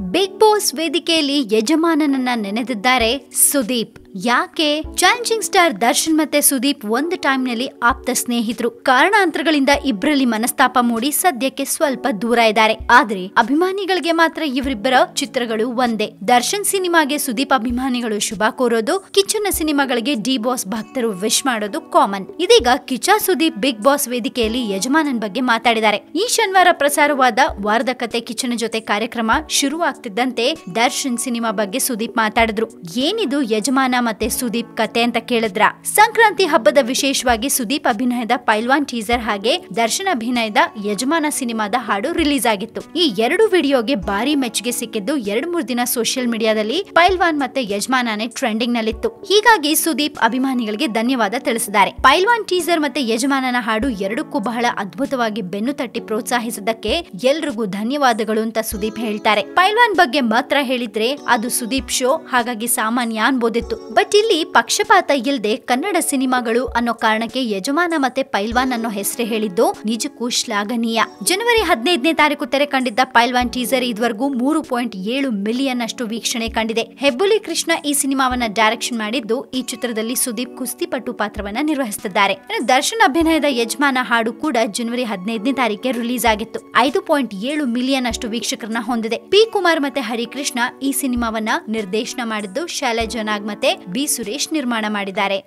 Big boss ವೇದಿಕೆಯಲ್ಲಿ ಯಜಮಾನನನ್ನ ನೆನೆದಿದ್ದಾರೆ ಸುದೀಪ್. ಯಾಕೆ challenging star Darshan ಮತ್ತೆ ಸುದೀಪ್ ಒಂದು ಟೈಮ್ನಲ್ಲಿ ಆಪ್ತ ಸ್ನೇಹಿತರು ಕಾರಣಾಂತರಗಳಿಂದ ಇಬ್ಬರಲ್ಲಿ ಮನಸ್ತಾಪ ಮೂಡಿ ಸದ್ಯಕ್ಕೆ ಸ್ವಲ್ಪ ದೂರ ಇದ್ದಾರೆ. ಆದ್ರೆ ಅಭಿಮಾನಿಗಳಿಗೆ ಮಾತ್ರ ಇವರಿಬ್ಬರ ಚಿತ್ರಗಳು ಒಂದೇ. ದರ್ಶನ್ ಸಿನಿಮಾಗೆ ಸುದೀಪ್ ಅಭಿಮಾನಿಗಳು ಶುಭ ಕೋರೋದು ಕಿಚ್ಚನ ಸಿನಿಮಾಗಳಿಗೆ ಡಿ ಬಾಸ್ ಭಕ್ತರು ವಿಶ್ ಮಾಡೋದು ಕಾಮನ್. ಇದೀಗ ಕಿಚ್ಚ ಸುದೀಪ್ ಬಿಗ್ ಬಾಸ್ ವೇದಿಕೆಯಲ್ಲಿ ಯಜಮಾನನ್ ಬಗ್ಗೆ ಮಾತಾಡಿದ್ದಾರೆ. ಈ ಶನಿವಾರ ಪ್ರಸಾರವಾದ ವಾರದ ಕತೆ ಕಿಚ್ಚನ ಜೊತೆ ಕಾರ್ಯಕ್ರಮ ಶುರುವಾಗ್ತಿದ್ದಂತೆ ದರ್ಶನ್ ಸಿನಿಮಾ ಬಗ್ಗೆ ಸುದೀಪ್ ಮಾತಾಡಿದ್ರು. ಏನಿದು ಯಜಮಾನ ಮತ್ತೆ ಸುದೀಪ್ ಕತೆ ಅಂತ ಕೇಳಿದ್ರ? ಸಂಕ್ರಾಂತಿ ಹಬ್ಬದ ವಿಶೇಷವಾಗಿ ಸುದೀಪ್ ಅಭಿನಯದ ಪೈಲ್ವಾನ್ ಟೀಸರ್ ಹಾಗೆ ದರ್ಶನ್ ಅಭಿನಯದ ಯಜಮಾನ ಸಿನಿಮಾದ ಹಾಡು ರಿಲೀಸ್ ಆಗಿತ್ತು. ಈ ಎರಡು ವಿಡಿಯೋಗೆ ಭಾರಿ ಮೆಚ್ಚುಗೆ ಸಿಕ್ಕಿದ್ದು ಎರಡ್ ಮೂರ್ ದಿನ ಸೋಷಿಯಲ್ ಮೀಡಿಯಾದಲ್ಲಿ ಪೈಲ್ವಾನ್ ಮತ್ತೆ ಯಜಮಾನನೇ ಟ್ರೆಂಡಿಂಗ್ ನಲ್ಲಿತ್ತು ಹೀಗಾಗಿ ಸುದೀಪ್ ಅಭಿಮಾನಿಗಳಿಗೆ ಧನ್ಯವಾದ ತಿಳಿಸಿದ್ದಾರೆ. ಪೈಲ್ವಾನ್ ಟೀಸರ್ ಮತ್ತೆ ಯಜಮಾನನ ಹಾಡು ಎರಡಕ್ಕೂ ಬಹಳ ಅದ್ಭುತವಾಗಿ ಬೆನ್ನು ತಟ್ಟಿ ಪ್ರೋತ್ಸಾಹಿಸಿದ್ದಕ್ಕೆ ಎಲ್ರಿಗೂ ಧನ್ಯವಾದಗಳು ಅಂತ ಸುದೀಪ್ ಹೇಳ್ತಾರೆ. ಪೈಲ್ವಾನ್ ಬಗ್ಗೆ ಮಾತ್ರ ಹೇಳಿದ್ರೆ ಅದು ಸುದೀಪ್ ಶೋ, ಹಾಗಾಗಿ ಸಾಮಾನ್ಯ ಅನ್ಬೋದಿತ್ತು. ಬಟ್ ಇಲ್ಲಿ ಪಕ್ಷಪಾತ ಇಲ್ಲದೆ ಕನ್ನಡ ಸಿನಿಮಾಗಳು ಅನ್ನೋ ಕಾರಣಕ್ಕೆ ಯಜಮಾನ ಮತ್ತೆ ಪೈಲ್ವಾನ್ ಅನ್ನೋ ಹೆಸರು ಹೇಳಿದ್ದು ನಿಜಕ್ಕೂ ಶ್ಲಾಘನೀಯ. ಜನವರಿ ಹದಿನೈದನೇ ತಾರೀಕು ತೆರೆ ಕಂಡಿದ್ದ ಪೈಲ್ವಾನ್ ಟೀಸರ್ ಇದುವರೆಗೂ ಮೂರು ಪಾಯಿಂಟ್ ಏಳು ಮಿಲಿಯನ್ ಅಷ್ಟು ವೀಕ್ಷಣೆ ಕಂಡಿದೆ. ಹೆಬ್ಬುಲಿ ಕೃಷ್ಣ ಈ ಸಿನಿಮಾವನ್ನ ಡೈರೆಕ್ಷನ್ ಮಾಡಿದ್ದು ಈ ಚಿತ್ರದಲ್ಲಿ ಸುದೀಪ್ ಕುಸ್ತಿಪಟ್ಟು ಪಾತ್ರವನ್ನ ನಿರ್ವಹಿಸುತ್ತಿದ್ದಾರೆ ದರ್ಶನ್ ಅಭಿನಯದ ಯಜಮಾನ ಹಾಡು ಕೂಡ ಜನವರಿ ಹದಿನೈದನೇ ತಾರೀಕಿಗೆ ರಿಲೀಸ್ ಆಗಿತ್ತು. ಐದು ಪಾಯಿಂಟ್ ಏಳು ಮಿಲಿಯನ್ ಅಷ್ಟು ವೀಕ್ಷಕರನ್ನ ಹೊಂದಿದೆ. ಪಿ ಕುಮಾರ್ ಮತ್ತೆ ಹರಿಕೃಷ್ಣ ಈ ಸಿನಿಮಾವನ್ನ ನಿರ್ದೇಶನ ಮಾಡಿದ್ದು ಶಾಲೆ ಜನಾಗ್ ಮತ್ತೆ ಬಿ ಸುರೇಶ್ ನಿರ್ಮಾಣ ಮಾಡಿದ್ದಾರೆ.